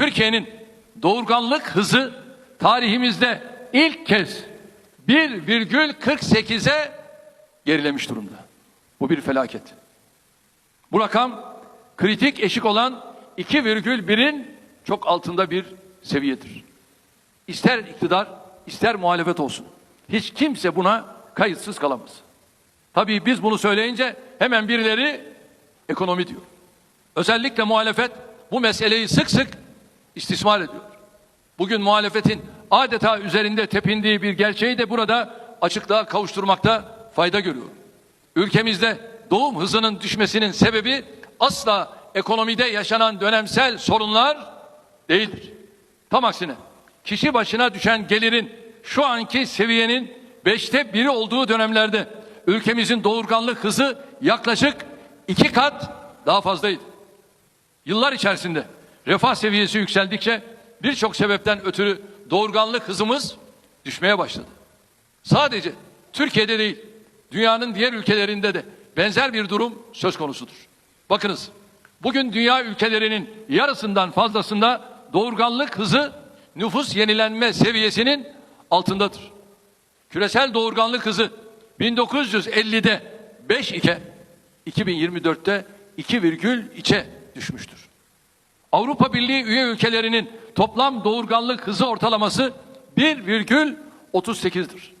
Türkiye'nin doğurganlık hızı tarihimizde ilk kez 1,48'e gerilemiş durumda. Bu bir felaket. Bu rakam kritik eşik olan 2,1'in çok altında bir seviyedir. İster iktidar, ister muhalefet olsun. Hiç kimse buna kayıtsız kalamaz. Tabii biz bunu söyleyince hemen birileri ekonomi diyor. Özellikle muhalefet bu meseleyi sık sık istismar ediyor. Bugün muhalefetin adeta üzerinde tepindiği bir gerçeği de burada açıklığa kavuşturmakta fayda görüyorum. Ülkemizde doğum hızının düşmesinin sebebi asla ekonomide yaşanan dönemsel sorunlar değildir. Tam aksine kişi başına düşen gelirin şu anki seviyenin beşte biri olduğu dönemlerde ülkemizin doğurganlık hızı yaklaşık iki kat daha fazlaydı. Yıllar içerisinde refah seviyesi yükseldikçe birçok sebepten ötürü doğurganlık hızımız düşmeye başladı. Sadece Türkiye'de değil, dünyanın diğer ülkelerinde de benzer bir durum söz konusudur. Bakınız, bugün dünya ülkelerinin yarısından fazlasında doğurganlık hızı nüfus yenilenme seviyesinin altındadır. Küresel doğurganlık hızı 1950'de 5 iken 2024'te 2,3'e düşmüştür. Avrupa Birliği üye ülkelerinin toplam doğurganlık hızı ortalaması 1,38'dir.